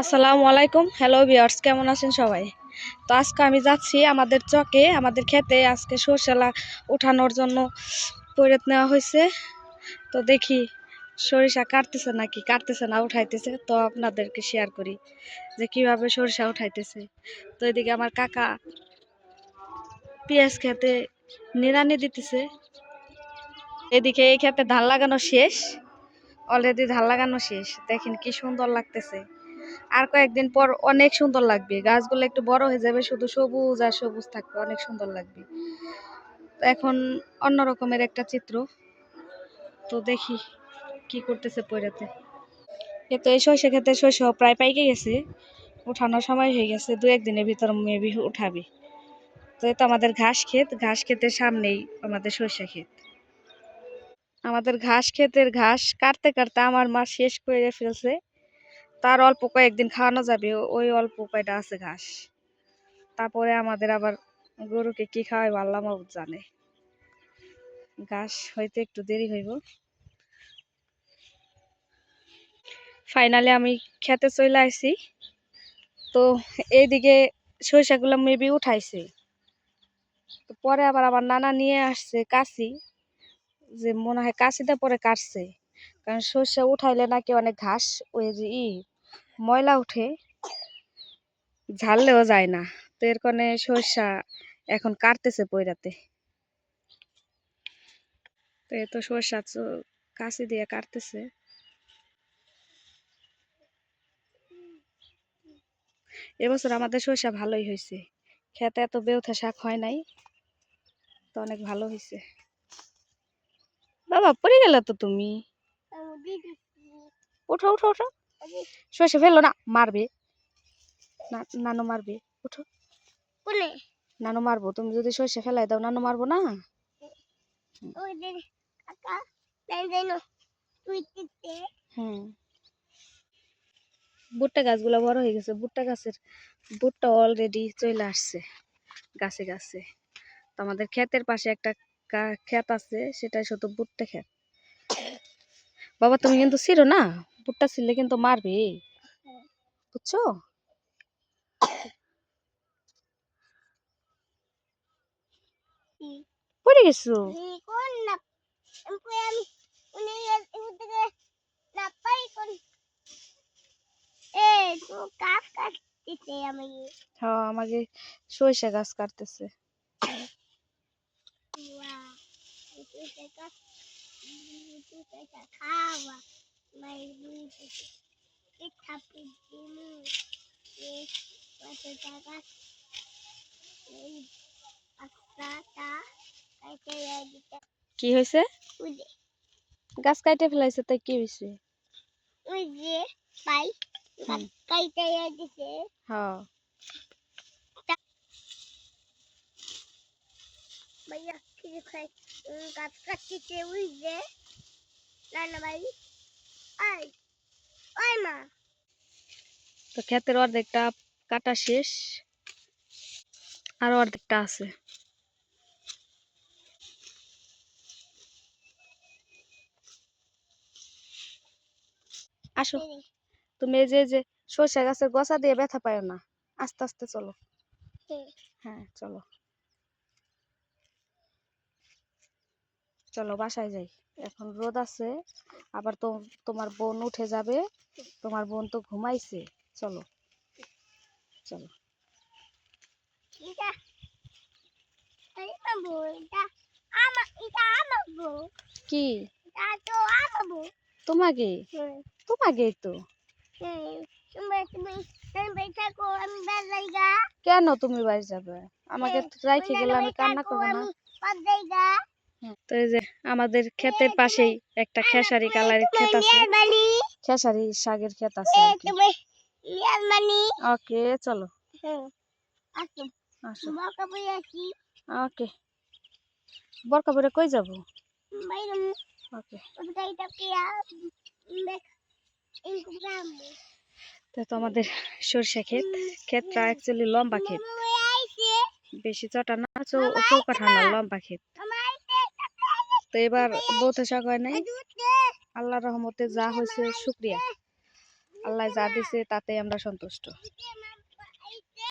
আসসালামু আলাইকুম। Hello viewers কেমন আছেন সবাই? তো আজকে আমি যাচ্ছি আমাদের চকে, আমাদের খেতে। আজকে সরষেলা উঠানোর জন্য পৈরত নেওয়া হয়েছে। তো দেখি, সরিষা কাটতেছে নাকি? কাটতেছে না, উঠাইতেছে। তো আপনাদেরকে শেয়ার করি যে কীভাবে সরিষা উঠাইতেছে। তো এদিকে আমার কাকা পেঁয়াজ খেতে নিড়ানি দিতেছে। এদিকে এই খেতে ধান লাগানো শেষ। অলরেডি ধান লাগানো শেষ। দেখেন কি সুন্দর লাগতেছে। আর কয়েকদিন পর অনেক সুন্দর লাগবে। গাছগুলো একটু বড় হয়ে যাবে, শুধু সবুজ আর সবুজ থাকবে, অনেক সুন্দর লাগবে। এখন অন্য রকমের একটা চিত্র। তো দেখি কি করতেছে পয়রাতে। এ এই শস্য ক্ষেত্রে শস্য প্রায় পাইকে গেছে। উঠানোর সময় হয়ে গেছে, দু একদিনের ভিতর মেবি উঠাবে। তো এই তো আমাদের ঘাস ক্ষেত, ঘাস ক্ষেতের সামনেই আমাদের সর্ষে ক্ষেত। আমাদের ঘাস ক্ষেতের ঘাস কাটতে কাটতে আমার মা শেষ করে ফেলছে। তার অল্প কয়েকদিন খাওয়ানো যাবে, ওই অল্প কয়টা আছে ঘাস। তারপরে আমাদের আবার গরুকে কি খাওয়াই আল্লাহ মাবুদ জানে। ঘাস হইতে একটু দেরি হইব। ফাইনালি আমি খেতে চলে আসছি তো এইদিকে সরিষাগুলো মেবি উঠাইছে। তো পরে আবার আমার নানা নিয়ে আসছে কাশি, যে মনে হয় কাশিতে পরে কাটছে। কারণ সর্ষে উঠাইলে নাকি অনেক ঘাস ওই যে ই ময়লা উঠে ঝাললেও যায় না। তো এর কারণে সর্ষা এখন কাটতেছে পয়রাতে তো এ তো সর্ষা কাশি দিয়ে কাটতেছে। এবছর আমাদের সর্ষা ভালোই হয়েছে খেতে এত বেউথা শাক হয় নাই তো অনেক ভালো হয়েছে বাবা পড়ে গেলে তো তুমি। উঠো উঠো উঠো সর্ষে ফেলল না মারবে। নানু মারবে উঠো। নানু মারবো তুমি যদি সর্ষে ফেলাই দাও নানু মারবো না? হুম। ভুট্টা গাছগুলো বড় হয়ে গেছে ভুট্টা গাছের ভুট্টা অলরেডি চলে আসছে গাছে গাছে। তো আমাদের ক্ষেতের পাশে একটা ক্ষেত আছে সেটা শুধু ভুট্টা ক্ষেত। বাবা তুমি কিন্তু ছিল না? ভুট্টা ছিলে কিন্তু মারবে। বুঝছ? পড়ে গেছো? আমাকে সরিষা গাছ কাটতেছে। খাওয়া এই খাপি দিমু এই কত টাকা এই পাঁচটা কাইতে কি হয়েছে গাছ কাটে ফেলাইছে তাই কি হয়েছে ওই যে পাই হুম। কাইতে দিছে হ্যাঁ ভাইয়া ঠিক খাই গাছ কাটতেছে ওই যে না না ভাই তো ক্ষেতের অর্ধেকটা কাটা শেষ আর অর্ধেকটা আছে। আসো। তুমি এই যে যে সরষে গাছের গোছা দিয়ে ব্যথা পায় না আস্তে আস্তে চলো। হ্যাঁ চলো। চলো বাসায় যাই। এখন রোদ আছে আবার তো তোমার বোন উঠে যাবে তোমার বোন তো ঘুমাইছে চলো। চলো। কি? এটা তো আমার বউ। তোমাকে? তো? বেলাইগা কেন তুমি বাড়ি যাবে? আমাকে রাইখে গেলে আমি কান্না করব না। তো এই যে আমাদের ক্ষেতের পাশেই একটা খেসারি কালারের ক্ষেত আছে। খেসারি শাকের ক্ষেত আছে ওকে চলো। আসি। ওকে। বরকা পরে কই যাব? ওকে। তো তো আমাদের সরষে ক্ষেত। ক্ষেতটা অ্যাকচুয়ালি লম্বা ক্ষেত। বেশি চটা না চৌকাঠা না লম্বা ক্ষেত। তো এবার বলতে শাক হয় নাই। আল্লাহ রহমতে যা হয়েছে, শুক্রিয়া। আল্লাহ যা দিছে তাতে আমরা সন্তুষ্ট।